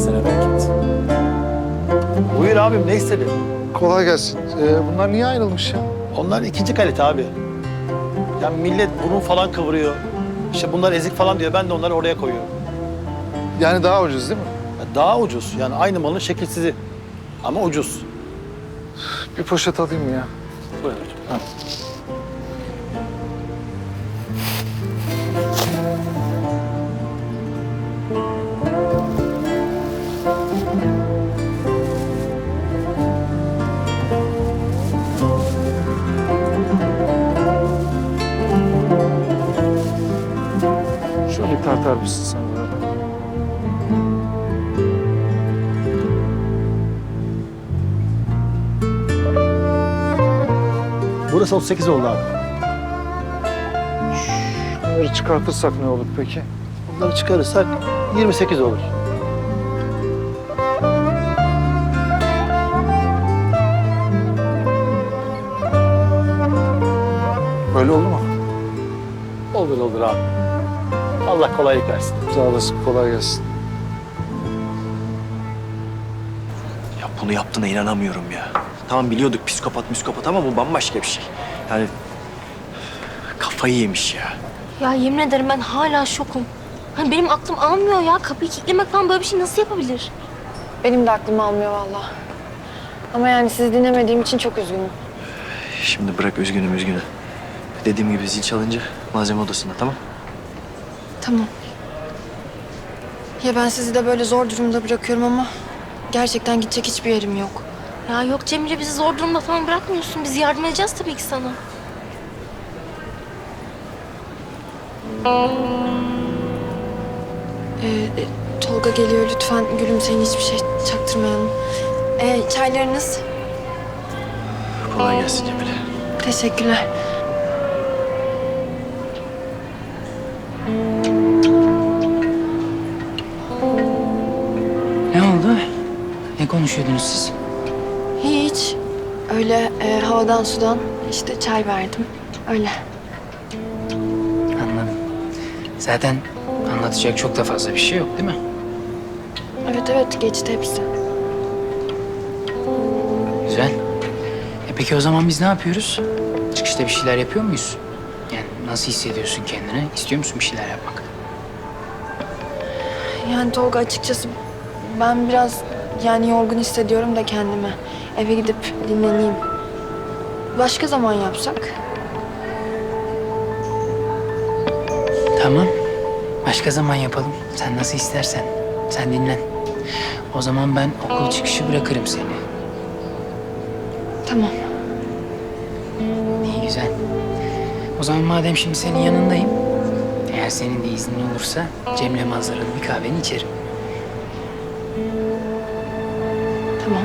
Kesene bereket. Buyur abim ne istedin? Kolay gelsin. Ee, bunlar niye ayrılmış ya? Onlar ikinci kalite abi. Ya millet burun falan kıvırıyor. İşte bunlar ezik falan diyor. Ben de onları oraya koyuyorum. Yani daha ucuz değil mi? Ya daha ucuz. Yani aynı malın şekilsizi. Ama ucuz. Bir poşet alayım mı ya? Buyur. Şöyle tartar mısın sen bana? Burası 38 oldu abi. Bunları çıkartırsak ne olur peki? Bunları çıkarırsak 28 olur. Böyle oldu mu? Olur olur abi. Allah kolaylık versin. Sağ olasın. Kolay gelsin. Ya bunu yaptığına inanamıyorum ya. Tamam biliyorduk psikopat psikopat ama bu bambaşka bir şey. Yani kafayı yemiş ya. Ya yemin ederim ben hala şokum. Hani benim aklım almıyor ya. Kapıyı kilitlemek falan böyle bir şey nasıl yapabilir? Benim de aklım almıyor vallahi. Ama yani sizi dinlemediğim için çok üzgünüm. Şimdi bırak üzgünüm üzgünüm. Dediğim gibi zil çalınca malzeme odasında tamam. Tamam. Ya ben sizi de böyle zor durumda bırakıyorum ama gerçekten gidecek hiçbir yerim yok. Ya yok Cemile bizi zor durumda falan bırakmıyorsun. Biz yardım edeceğiz tabii ki sana. Ee, e, Tolga geliyor lütfen gülümseyin hiçbir şey çaktırmayalım. Ee, çaylarınız. Kolay gelsin Cemile. Teşekkürler. Ne oldu? Ne konuşuyordunuz siz? Hiç. Öyle e, havadan sudan işte çay verdim. Öyle. Anladım. Zaten anlatacak çok da fazla bir şey yok değil mi? Evet evet geçti hepsi. Güzel. E peki o zaman biz ne yapıyoruz? Çıkışta bir şeyler yapıyor muyuz? Yani nasıl hissediyorsun kendini? İstiyor musun bir şeyler yapmak? Yani Tolga açıkçası ben biraz yani yorgun hissediyorum da kendimi. Eve gidip dinleneyim. Başka zaman yapsak? Tamam. Başka zaman yapalım. Sen nasıl istersen. Sen dinlen. O zaman ben okul çıkışı bırakırım seni. Tamam. İyi güzel. O zaman madem şimdi senin yanındayım. Eğer senin de iznin olursa Cem'le manzaralı bir kahveni içerim. Tamam.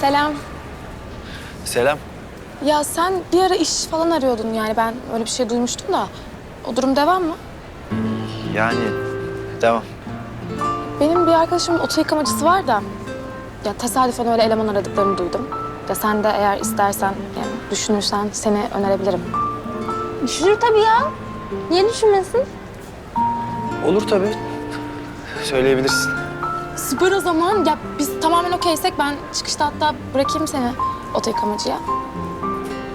Selam. Selam. Ya sen bir ara iş falan arıyordun yani ben öyle bir şey duymuştum da. O durum devam mı? Yani devam. Benim bir arkadaşımın oto yıkamacısı var da. Ya tesadüfen öyle eleman aradıklarını duydum. Ya sen de eğer istersen, yani düşünürsen seni önerebilirim. Düşünür tabii ya. Niye düşünmesin? Olur tabii. Söyleyebilirsin. Süper o zaman. Ya biz tamamen okeysek ben çıkışta hatta bırakayım seni oto yıkamacıya.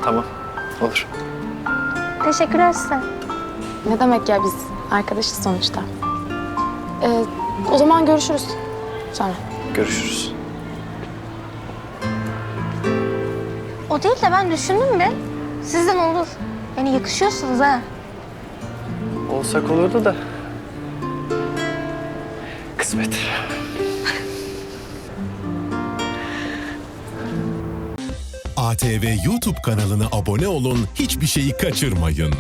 Tamam. Olur. Teşekkürler size. Ne demek ya biz arkadaşız sonuçta. Ee, o zaman görüşürüz sonra. Görüşürüz. O değil de ben düşündüm bir. Sizden olur. Yani yakışıyorsunuz ha. Olsak olurdu da. Kısmet. ATV YouTube kanalına abone olun, hiçbir şeyi kaçırmayın.